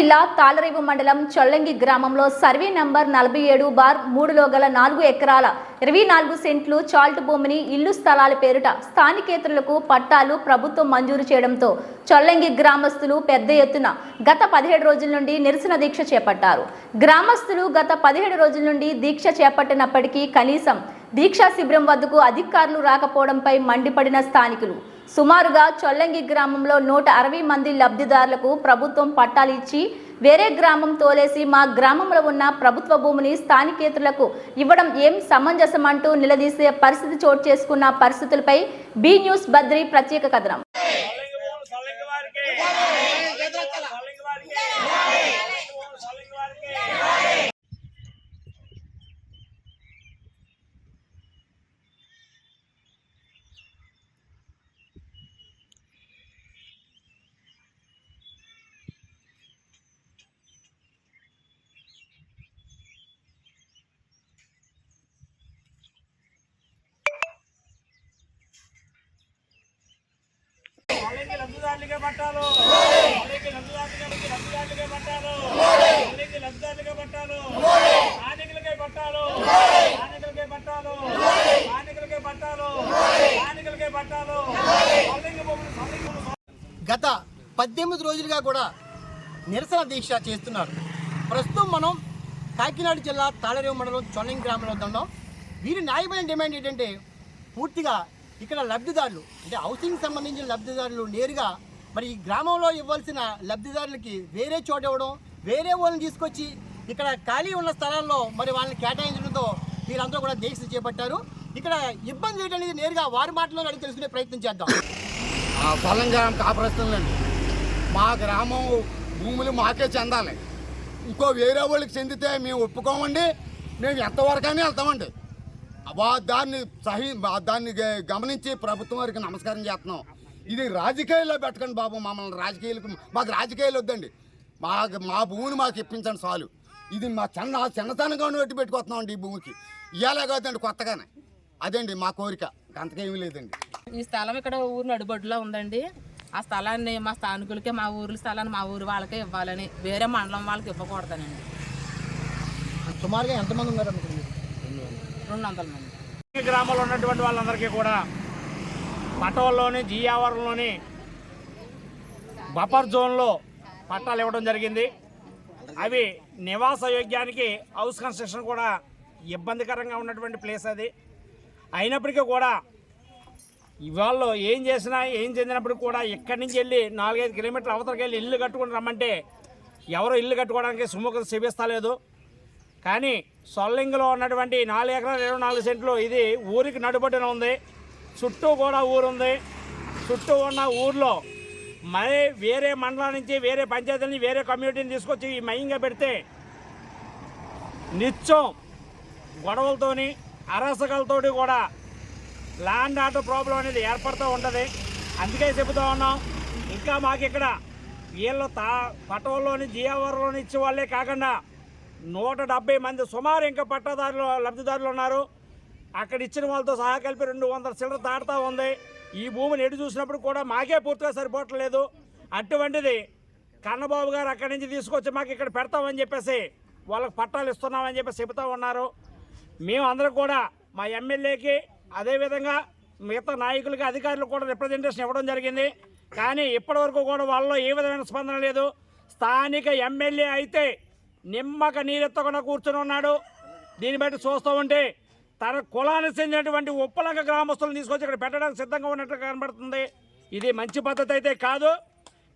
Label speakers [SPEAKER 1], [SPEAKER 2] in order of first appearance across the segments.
[SPEAKER 1] జిల్లా తాళరేవు మండలం చొల్లంగి గ్రామంలో సర్వే నంబర్ నలభై ఏడు బార్ మూడులో గల నాలుగు ఎకరాల ఇరవై నాలుగు సెంట్లు చాల్ట్ భూమిని ఇల్లు స్థలాల పేరుట స్థానికేతరులకు పట్టాలు ప్రభుత్వం మంజూరు చేయడంతో చొల్లంగి గ్రామస్తులు పెద్ద ఎత్తున గత పదిహేడు రోజుల నుండి నిరసన దీక్ష చేపట్టారు. గ్రామస్తులు గత పదిహేడు రోజుల నుండి దీక్ష చేపట్టినప్పటికీ కనీసం దీక్షా శిబిరం వద్దకు అధికారులు రాకపోవడంపై మండిపడిన స్థానికులు. సుమారుగా చొల్లంగి గ్రామంలో నూట అరవై మంది లబ్ధిదారులకు ప్రభుత్వం పట్టాలు ఇచ్చి వేరే గ్రామం తోలేసి మా గ్రామంలో ఉన్న ప్రభుత్వ భూమిని స్థానికేతరులకు ఇవ్వడం ఏం సమంజసం అంటూ నిలదీసే పరిస్థితి చోటు చేసుకున్న పరిస్థితులపై బీ న్యూస్ బద్రి ప్రత్యేక కథనం
[SPEAKER 2] సలింగ వారికి సలింగ వారికి సలింగ వారికి వాళ్ళకి లబ్ధిదారులుగా పట్టాలు? వాళ్ళకి లబ్ధిదారులుగా లబ్ధిదారులుగా పట్టాలు? వాళ్ళకి లబ్ధిదారులుగా పట్టాలు? స్థానికులకై పట్టాలు? స్థానికులకై పట్టాలు? స్థానికులకై పట్టాలు? స్థానికులకై పట్టాలు? సలింగ
[SPEAKER 3] గత పద్దెనిమిది రోజులుగా కూడా నిరసన దీక్ష చేస్తున్నారు. ప్రస్తుతం మనం కాకినాడ జిల్లా తాళరేవు మండలం చొల్లంగి గ్రామంలో ఉన్నాం. వీరి న్యాయమైన డిమాండ్ ఏంటంటే పూర్తిగా ఇక్కడ లబ్ధిదారులు అంటే హౌసింగ్ సంబంధించిన లబ్ధిదారులు నేరుగా మరి ఈ గ్రామంలో ఇవ్వాల్సిన లబ్ధిదారులకి వేరే చోట ఇవ్వడం వేరే వాళ్ళని తీసుకొచ్చి ఇక్కడ ఖాళీ ఉన్న స్థలాల్లో మరి వాళ్ళని కేటాయించడంతో వీళ్ళందరూ కూడా దీక్ష చేపట్టారు. ఇక్కడ ఇబ్బంది ఏంటనేది నేరుగా వారి మాటలో అడిగి తెలుసుకునే ప్రయత్నం చేద్దాం.
[SPEAKER 4] ఆ గ్రామం కాపురస్తుందండి మా గ్రామం భూములు మాకే చెందాలి. ఇంకో వేరే వాళ్ళకి చెందితే మేము ఒప్పుకోమండి. మేము ఎంతవరకు అయినా వెళ్తామండి. దాన్ని సహి దాన్ని గమనించి ప్రభుత్వం వారికి నమస్కారం చేస్తున్నాం. ఇది రాజకీయాల్లో పెట్టకండి బాబు మమ్మల్ని రాజకీయాలకు మాకు రాజకీయాలు వద్దండి. మా మా భూమిని మాకు ఇప్పించండి చాలు. ఇది మా చిన్న చిన్నతనంగా పెట్టి పెట్టుకొస్తున్నామండి ఈ భూమికి. ఇయ్యాలే కాదండి కొత్తగానే. అదండి మా కోరిక. అంతకేమీ లేదండి.
[SPEAKER 5] ఈ స్థలం ఇక్కడ ఊరు నడుబొడ్డులో ఉందండి. ఆ స్థలాన్ని మా స్థానికులకే మా ఊరి స్థలాన్ని మా ఊరి వాళ్ళకే ఇవ్వాలని వేరే మండలం వాళ్ళకి ఇవ్వకూడదనండి.
[SPEAKER 3] సుమారుగా ఎంతమంది ఉన్నారు అనుకుంటున్నారు
[SPEAKER 5] రెండు వందల మంది.
[SPEAKER 2] గ్రామంలో ఉన్నటువంటి వాళ్ళందరికీ కూడా పటోల్లోని జియావరంలోని బఫర్ జోన్లో పట్టాలు ఇవ్వడం జరిగింది. అవి నివాస యోగ్యానికి హౌస్ కన్స్ట్రక్షన్ కూడా ఇబ్బందికరంగా ఉన్నటువంటి ప్లేస్ అది. అయినప్పటికీ కూడా ఇవాళ ఏం చేసినా ఏం చెందినప్పుడు కూడా ఇక్కడి నుంచి వెళ్ళి నాలుగైదు కిలోమీటర్ల అవతలకి వెళ్ళి ఇల్లు కట్టుకుని రమ్మంటే ఎవరు ఇల్లు కట్టుకోవడానికి సుముఖత చూపిస్తలేదు. కానీ సొల్లింగ్లో ఉన్నటువంటి నాలుగు ఎకరాలు ఇరవై నాలుగు సెంట్లు ఇది ఊరికి నడుబడిన ఉంది. చుట్టూ కూడా ఊరుంది చుట్టూ ఉన్న ఊర్లో మరే వేరే మండలం నుంచి వేరే పంచాయతీని వేరే కమ్యూనిటీని తీసుకొచ్చి ఈ మయంగా పెడితే నిత్యం గొడవలతోని అరాసకాలతోటి కూడా ల్యాండ్ ఆర్డర్ ప్రాబ్లం అనేది ఏర్పడుతూ ఉంటుంది. అందుకే చెబుతూ ఉన్నాం. ఇంకా మాకు ఇక్కడ వీళ్ళు తా పటోల్లోని జియావరంలోని ఇచ్చే వాళ్ళే కాకుండా నూట డెబ్బై మంది సుమారు ఇంకా పట్టాదారులు లబ్ధిదారులు ఉన్నారు. అక్కడ ఇచ్చిన వాళ్ళతో సహా కలిపి రెండు వందల చిల్లర దాటుతూ ఉంది. ఈ భూమిని ఎటు చూసినప్పుడు కూడా మాకే పూర్తిగా సరిపోవట్లేదు. అటువంటిది కన్నబాబు గారు అక్కడి నుంచి తీసుకొచ్చి మాకు ఇక్కడ పెడతామని చెప్పేసి వాళ్ళకి పట్టాలు ఇస్తున్నామని చెప్పేసి చెబుతూ ఉన్నారు. మేము అందరం కూడా మా ఎమ్మెల్యేకి అదేవిధంగా మిగతా నాయకులకి అధికారులకు కూడా రిప్రజెంటేషన్ ఇవ్వడం జరిగింది. కానీ ఇప్పటివరకు కూడా వాళ్ళలో ఏ విధమైన స్పందన లేదు. స్థానిక ఎమ్మెల్యే అయితే నిమ్మక నీరెత్తకుండా కూర్చొని ఉన్నాడు. దీన్ని బట్టి చూస్తూ ఉంటే తన కులానికి చెందినటువంటి ఉప్పలంక గ్రామస్తులను తీసుకొచ్చి ఇక్కడ పెట్టడానికి సిద్ధంగా ఉన్నట్లు కనబడుతుంది. ఇది మంచి పద్ధతి అయితే కాదు.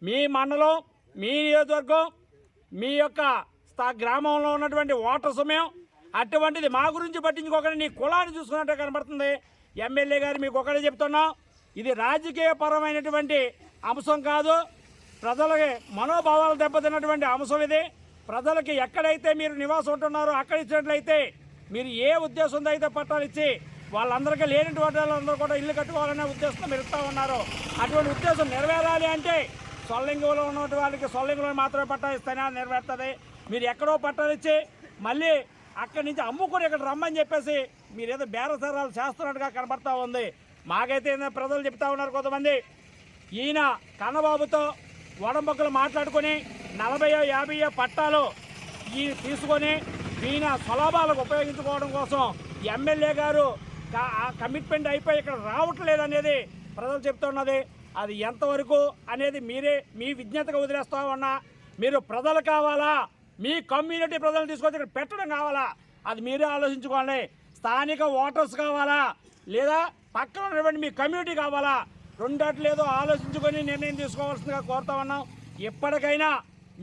[SPEAKER 2] మీ మండలం మీ నియోజకవర్గం మీ యొక్క స్థా- గ్రామంలో ఉన్నటువంటి ఓటర్ సమయం అటువంటిది మా గురించి పట్టించుకోకుండా నీ కులాన్ని చూసుకున్నట్టు కనబడుతుంది. ఎమ్మెల్యే గారు మీకు ఒకటే చెప్తున్నాం ఇది రాజకీయ పరమైనటువంటి అంశం కాదు. ప్రజలకి మనోభావాలు దెబ్బతిన్నటువంటి అంశం ఇది. ప్రజలకి ఎక్కడైతే మీరు నివాసం ఉంటున్నారో అక్కడ ఇచ్చినట్లయితే మీరు ఏ ఉద్దేశంతో అయితే పట్టాలు ఇచ్చి వాళ్ళందరికీ లేనటువంటి వాళ్ళందరూ కూడా ఇల్లు కట్టుకోవాలనే ఉద్దేశంతో మీరు ఇస్తా ఉన్నారు అటువంటి ఉద్దేశం నెరవేరాలి అంటే సొల్లింగులో ఉన్నటువంటి వాళ్ళకి సొల్లింగంలో మాత్రమే పట్టాలు ఇస్తేనే నెరవేరుతుంది. మీరు ఎక్కడో పట్టాలు ఇచ్చి మళ్ళీ అక్కడి నుంచి అమ్ముకొని ఇక్కడ రమ్మని చెప్పేసి మీరు ఏదో బేరసారాలు చేస్తున్నట్టుగా కనబడతా ఉంది. మాకైతే ఏందో ప్రజలు చెప్తా ఉన్నారు కొంతమంది. ఈయన కన్నబాబుతో వడంబొక్కలు మాట్లాడుకొని నలభయో యాభయో పట్టాలు ఈ తీసుకొని ఈయన స్వలాభాలకు ఉపయోగించుకోవడం కోసం ఎమ్మెల్యే గారు ఆ కమిట్మెంట్ అయిపోయి ఇక్కడ రావట్లేదు అనేది ప్రజలు చెప్తున్నది. అది ఎంతవరకు అనేది మీరే మీ విజ్ఞతగా వదిలేస్తా ఉన్నా మీరు ప్రజలు కావాలా? మీ కమ్యూనిటీ ప్రజలు తీసుకొచ్చి ఇక్కడ పెట్టడం కావాలా? అది మీరే ఆలోచించుకోండి. స్థానిక ఓటర్స్ కావాలా? లేదా పక్కన ఉన్నటువంటి మీ కమ్యూనిటీ కావాలా? రెండట్లేదో ఆలోచించుకొని నిర్ణయం తీసుకోవాల్సిందిగా కోరుతా ఉన్నాం. ఎప్పటికైనా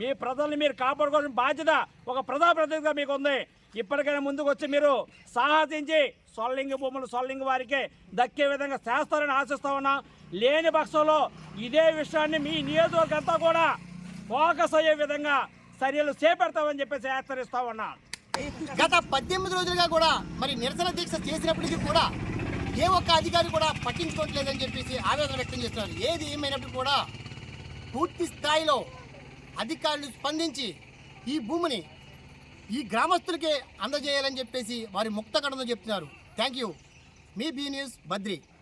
[SPEAKER 2] మీ ప్రజల్ని మీరు కాపాడుకోవాల్సిన బాధ్యత ఒక ప్రజాప్రతినిధిగా మీకు ఉంది. ఇప్పటికైనా ముందుకు వచ్చి మీరు సాహసించి సొల్లింగి భూములు సొల్లింగి వారికి దక్కే విధంగా చేస్తారని ఆశిస్తా ఉన్నా. లేని పక్షంలో ఇదే విషయాన్ని మీ నియోజకవర్గంతా కూడా ఫోకస్ అయ్యే విధంగా చర్యలు చేపడతామని చెప్పేసి హెచ్చరిస్తా ఉన్నా.
[SPEAKER 3] గత పద్దెనిమిది రోజులుగా కూడా మరి నిరసన దీక్ష చేసినప్పటికీ కూడా ఏ ఒక్క అధికారి కూడా పట్టించుకోవట్లేదని చెప్పేసి ఆవేదన వ్యక్తం చేస్తున్నారు. ఏది ఏమైనప్పటికీ కూడా పూర్తి స్థాయిలో అధికారులు స్పందించి ఈ భూమిని ఈ గ్రామస్తులకే అందజేయాలని చెప్పేసి వారి ముక్త కడతో చెప్తున్నారు. Thank you. Me B news Badri.